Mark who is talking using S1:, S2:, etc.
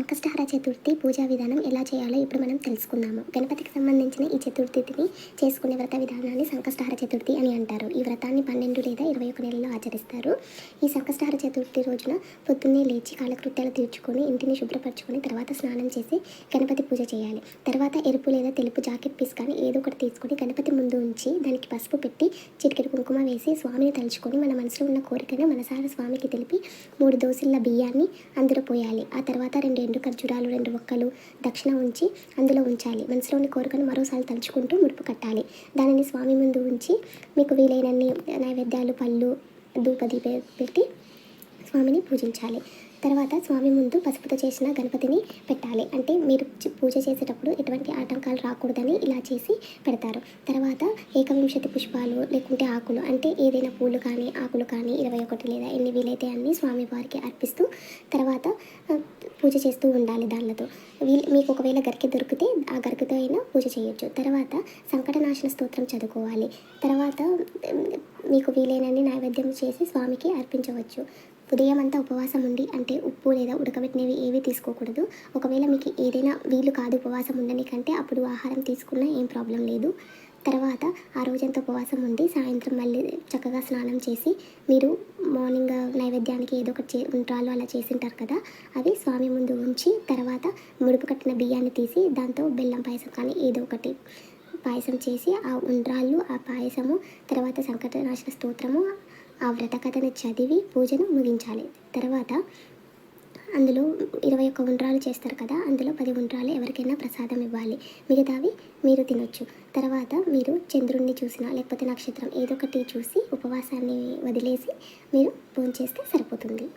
S1: సంకష్టహర చతుర్థి పూజా విధానం ఎలా చేయాలో ఇప్పుడు మనం తెలుసుకుందాము. గణపతికి సంబంధించిన ఈ చతుర్థిని చేసుకునే వ్రత విధానాన్ని సంకష్టహర చతుర్థి అని అంటారు. ఈ వ్రతాన్ని పన్నెండు లేదా ఇరవై ఒక నెలల్లో ఆచరిస్తారు. ఈ సంకష్టహర చతుర్థి రోజున పొద్దున్నే లేచి కాలకృత్యాలు తీర్చుకొని ఇంటిని శుభ్రపరచుకొని తర్వాత స్నానం చేసి గణపతి పూజ చేయాలి. తర్వాత ఎరుపు లేదా తెలుపు జాకెట్ పీస్ కానీ ఏదో ఒకటి తీసుకొని గణపతి ముందు ఉంచి దానికి పసుపు పెట్టి చిటికెడు కుంకుమ వేసి స్వామిని తలుచుకొని మన మనసులో ఉన్న కోరికను మనసారా స్వామికి తెలిపి మూడు దోసుల బియ్యాన్ని అందులో పోయాలి. ఆ తర్వాత రెండు రెండు ఖర్జూరాలు రెండు ఒక్కలు దక్షిణ ఉంచి అందులో ఉంచాలి. మనసులోని కోరికను మరోసారి తలుచుకుంటూ ముడుపు కట్టాలి. దానిని స్వామి ముందు ఉంచి మీకు వీలైనన్ని నైవేద్యాలు పళ్ళు ధూపదీప పెట్టి స్వామిని పూజించాలి. తర్వాత స్వామి ముందు పసుపుతో చేసిన గణపతిని పెట్టాలి. అంటే మీరు పూజ చేసేటప్పుడు ఎటువంటి ఆటంకాలు రాకూడదని ఇలా చేసి పెడతారు. తర్వాత ఏకవింశతి పుష్పాలు లేకుంటే ఆకులు అంటే ఏదైనా పూలు కానీ ఆకులు కానీ ఇరవై ఒకటి లేదా ఎన్ని వీలైతే అన్ని స్వామి వారికి అర్పిస్తూ తర్వాత పూజ చేస్తూ ఉండాలి దానిలతో. వీల్ మీకు ఒకవేళ గరిక దొరికితే ఆ గరికతో అయినా పూజ చేయొచ్చు. తర్వాత సంకటనాశన స్తోత్రం చదువుకోవాలి. తర్వాత మీకు వీలైనన్ని నైవేద్యం చేసి స్వామికి అర్పించవచ్చు. ఉదయం అంతా ఉపవాసం ఉండి అంటే ఉప్పు లేదా ఉడకబెట్టినవి ఏవి తీసుకోకూడదు. ఒకవేళ మీకు ఏదైనా వీలు కాదు ఉపవాసం ఉండనికంటే అప్పుడు ఆహారం తీసుకున్నా ఏం ప్రాబ్లం లేదు. తర్వాత ఆ రోజంతా ఉపవాసం ఉండి సాయంత్రం మళ్ళీ చక్కగా స్నానం చేసి మీరు మార్నింగ్ నైవేద్యానికి ఏదో ఒకటి చే ఉండ్రాలు అలా చేసింటారు కదా అవి స్వామి ముందు ఉంచి తర్వాత ముడుపు కట్టిన బియ్యాన్ని తీసి దాంతో బెల్లం పాయసం కానీ ఏదో ఒకటి పాయసం చేసి ఆ ఉండ్రాళ్ళు ఆ పాయసము తర్వాత సంకటనాశన స్తోత్రము ఆ వ్రత కథను చదివి పూజను ముగించాలి. తర్వాత అందులో ఇరవై ఒక్క ఉండ్రాలు చేస్తారు కదా అందులో పది ఉండ్రాలు ఎవరికైనా ప్రసాదం ఇవ్వాలి. మిగతావి మీరు తినొచ్చు. తర్వాత మీరు చంద్రుణ్ణి చూసినా లేకపోతే నక్షత్రం ఏదో ఒకటి చూసి ఉపవాసాన్ని వదిలేసి మీరు భోంచేస్తే సరిపోతుంది.